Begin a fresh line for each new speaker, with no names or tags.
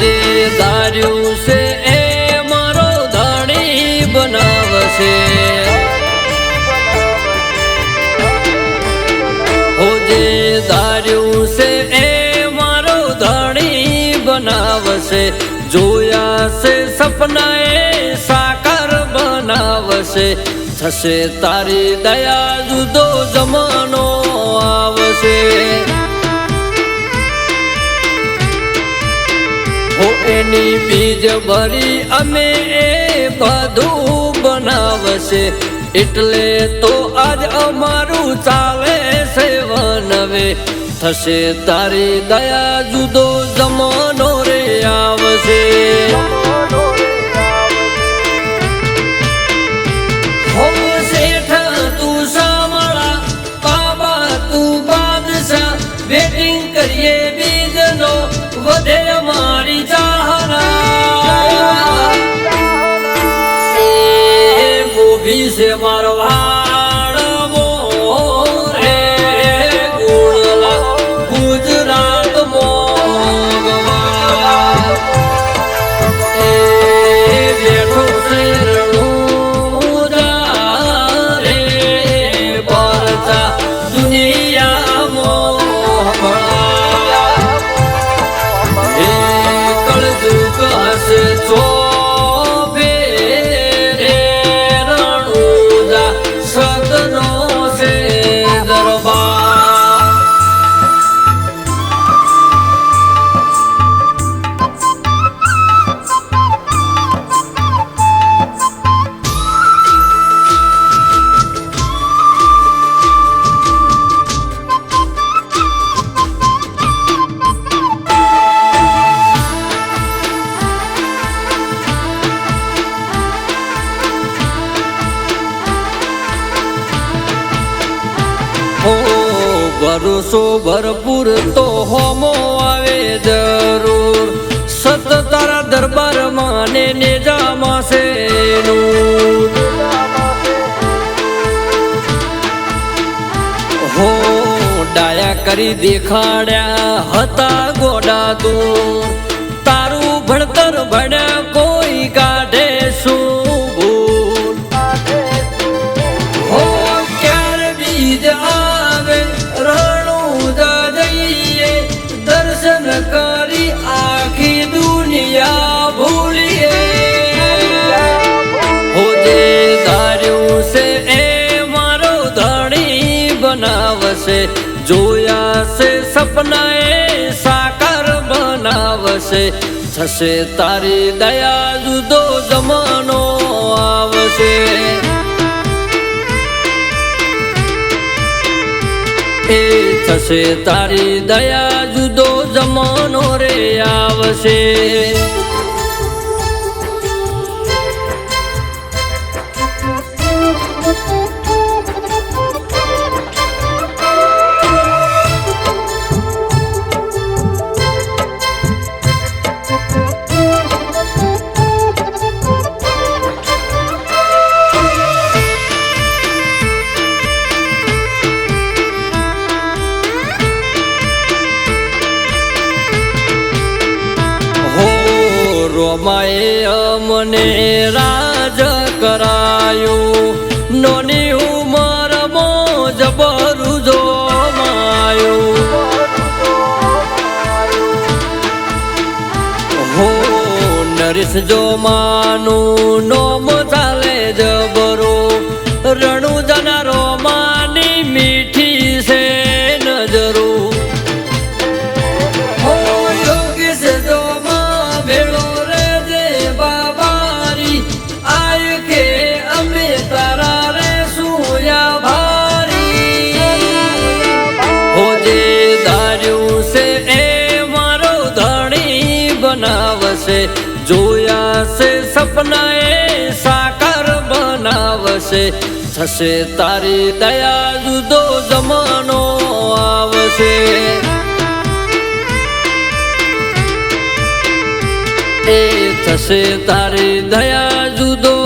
જે ધાર્યું છે એ મારો ધણી બનાવશે. જે ધાર્યું છે એ મારો ધણી બનાવશે. જોયા છે સપના એ સાકાર બનાવશે. થશે તારી દયા જુદો જમાનો આવશે. એની બીજ ભરી અમે એ બધું બનાવશે. એટલે તો આજ અમારું ચાલે છે વનવે થશે તારી દયા જુદો જમાનો રે આવશે. છે મારો ગુણલા ગુજરાત મોગવા એ પરચા દુનિયામાં એ કળજુગ હશે ચોબે ભરોસો ભરપૂર તો હોમો આવે જરૂર સત તારા દરબારમાં ને નેજામાં છે. હો, ડાયા કરી દેખાડ્યા હતા ગોડા તું તારું ભણતર ભણ્યા દર્શન કરી આખી દુનિયા ભૂલીએ. હો જે ધાર્યું છે એ મારો ધણી બનાવશે, જોયા છે સપના એ સાકાર બનાવશે, થશે તારી દયા જુદો જમાનો આવશે. એ થશે તારી દયા જુદો આવશે રોમાએ અમને રાજ કરાયું. નોની ઉમર મોજ બરું જોમાયું હો નરેશ જો માનું સપના એ સાકાર બનાવશે. થશે તારી દયા, જુદો જમાનો આવશે. એ થશે તારી દયા, જુદો